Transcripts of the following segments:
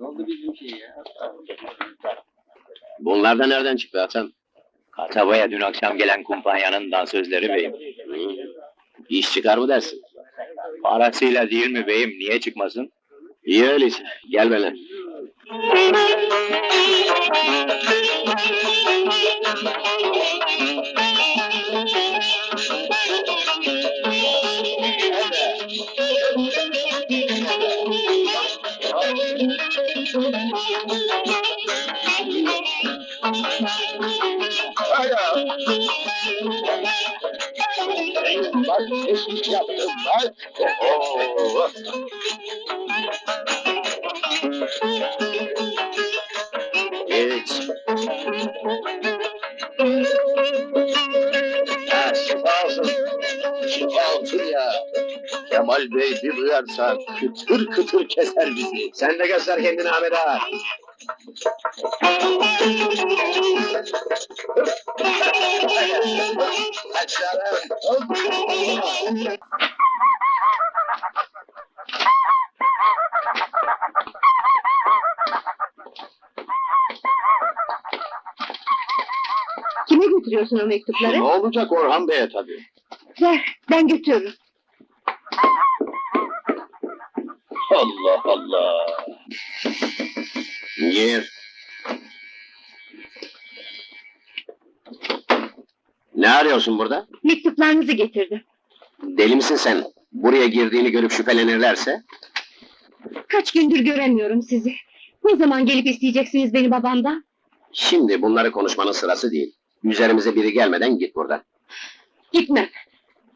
Ne oldu bizim şey ya? Bunlar da nereden çıktı Hasan? Kasabaya dün akşam gelen kumpanyanın dansözleri beyim. İş çıkar mı dersin? Parasıyla değil mi beyim, niye çıkmasın? İyi öyleyse. Gel benimle. Oh. Ha, şifa olsun. Şifa ya. Kemal Bey bir duyarsa kıtır kıtır keser bizi. Sen de göster kendini Ahmet Ağa. Açalım. Kime götürüyorsun o mektupları? Ne olacak Orhan Bey'e tabii. Ver, ben götürürüm. Allah Allah. Gir. Ne arıyorsun burada? Mektuplarınızı getirdim. Deli misin sen? Buraya girdiğini görüp şüphelenirlerse? Kaç gündür göremiyorum sizi. Ne zaman gelip isteyeceksiniz beni babamdan? Şimdi bunları konuşmanın sırası değil. Üzerimize biri gelmeden git buradan. Gitmem.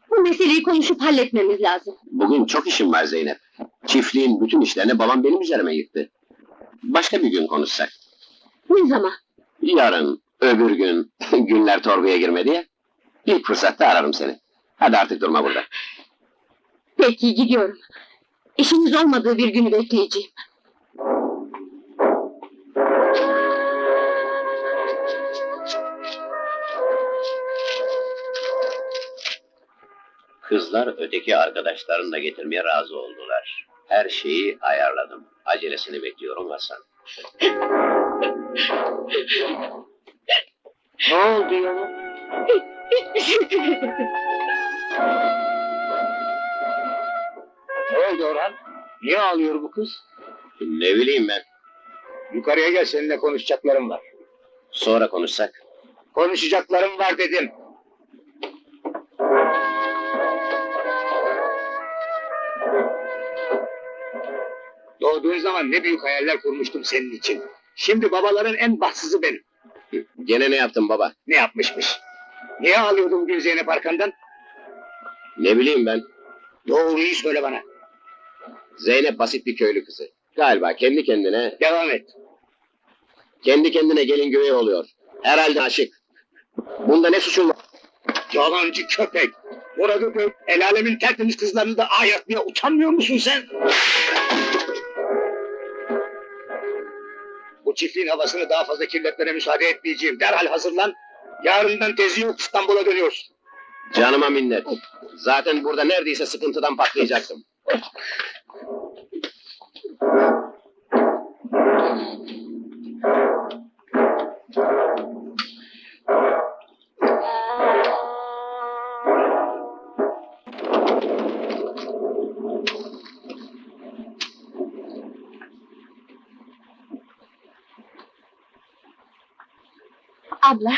Bu meseleyi konuşup halletmemiz lazım. Bugün çok işim var Zeynep. Çiftliğin bütün işlerini babam benim üzerime yıktı. Başka bir gün konuşsak. Ne zaman? Yarın, öbür gün, günler torbaya girmedi ya. İlk fırsatta ararım seni. Hadi artık durma burada. Peki gidiyorum. İşiniz olmadığı bir günü bekleyeceğim. Kızlar öteki arkadaşlarını da getirmeye razı oldular. Her şeyi ayarladım. Acelesini bekliyorum Hasan. Ne oldu ya? Ne oldu Orhan? Niye ağlıyor bu kız? Ne bileyim ben. Yukarıya gel seninle konuşacaklarım var. Sonra konuşsak. Konuşacaklarım var dedim. Doğduğun zaman ne büyük hayaller kurmuştum senin için. Şimdi babaların en bahtsızı benim. Gene ne yaptın baba? Ne yapmışmış? Niye ağlıyordun bugün Zeynep arkandan? Ne bileyim ben. Doğruyu söyle bana. Zeynep basit bir köylü kızı. Galiba kendi kendine, Devam et. kendi kendine gelin güvey oluyor. Herhalde aşık. Bunda ne suçun var? Yalancı köpek. Burada el alemin tertemiz kızlarını da ayakmaya utanmıyor musun sen? Çiftliğin havasını daha fazla kirletmene müsaade etmeyeceğim. Derhal hazırlan. Yarından tezi yok İstanbul'a dönüyorsun. Canıma minnet. Zaten burada neredeyse sıkıntıdan patlayacaktım. Abla,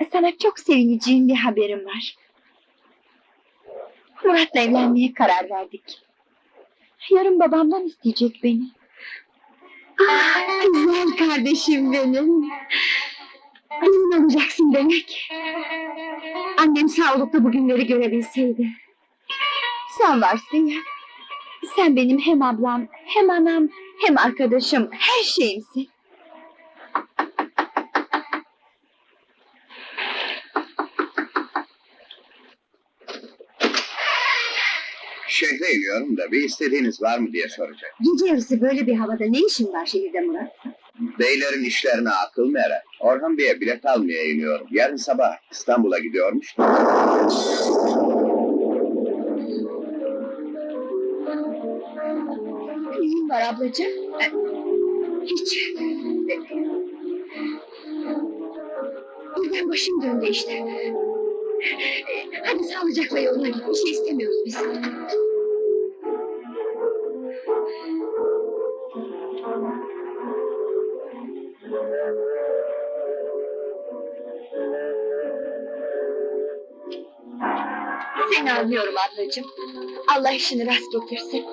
e, sana çok sevineceğim bir haberim var. Murat'la evlenmeye karar verdik. Yarın babamdan isteyecek beni. Ah, güzel kardeşim benim. Emin olacaksın demek. Annem sağlıklı bugünleri görebilseydi. Sen varsın ya. Sen benim hem ablam, hem anam, hem arkadaşım, her şeyimsin. Şehre iniyorum da bir istediğiniz var mı diye soracak. Gece yarısı böyle bir havada ne işin var şehirde Murat? Beylerin işlerine akıl mı erer? Orhan Bey'e bilet almaya iniyorum. Yarın sabah İstanbul'a gidiyormuş. Neyin var ablacığım? Hiç. Birden başım döndü işte. Hadi sağlıcakla yoluna git. Bir şey istemiyoruz biz. Seni anlıyorum ablacığım. Allah işini rast getirsin.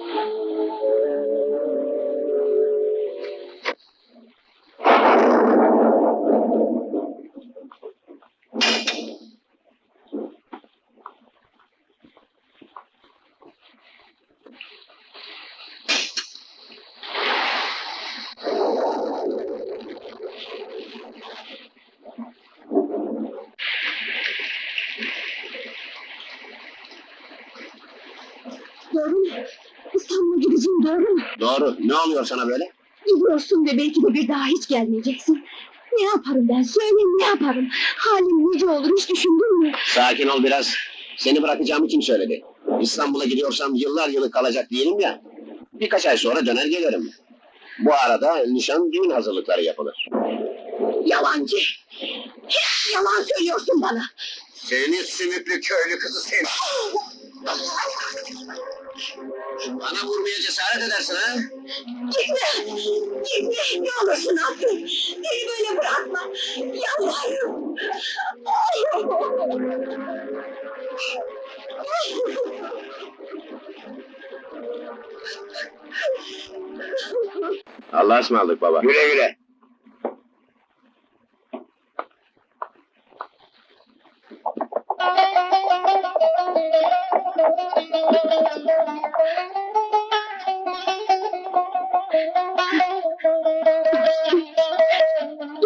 Doğru mu? İstanbul'a gideceğim doğru mu? Doğru. Ne oluyor sana böyle? Gidiyorsun ve belki de bir daha hiç gelmeyeceksin. Ne yaparım ben? Söyle ne yaparım? Halim nice olur hiç düşündün mü? Sakin ol biraz. Seni bırakacağımı kim söyledi? İstanbul'a gidiyorsam yıllar yılı kalacak değilim ya. Birkaç ay sonra döner gelirim. Bu arada nişan düğün hazırlıkları yapılır. Yalancı! Hep yalan söylüyorsun bana! Seni sümüklü köylü kızı seni. Bana vurmaya cesaret edersin ha? Gitme! Gitme! Ne olursun affet! Beni böyle bırakma! Yalvarırım! Allah'a ısmarladık baba. Güle güle.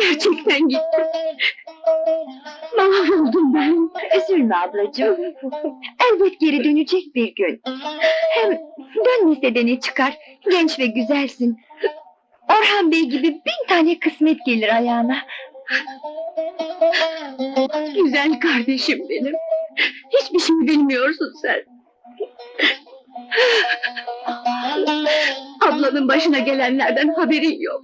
Gerçekten gitti. Mahvoldum ben. Üzülme ablacığım. Elbet geri dönecek bir gün. Hem dönmese de ne çıkar? Genç ve güzelsin. Orhan Bey gibi bin tane kısmet gelir ayağına. Güzel kardeşim benim. Hiçbir şey bilmiyorsun sen. Ablanın başına gelenlerden haberin yok.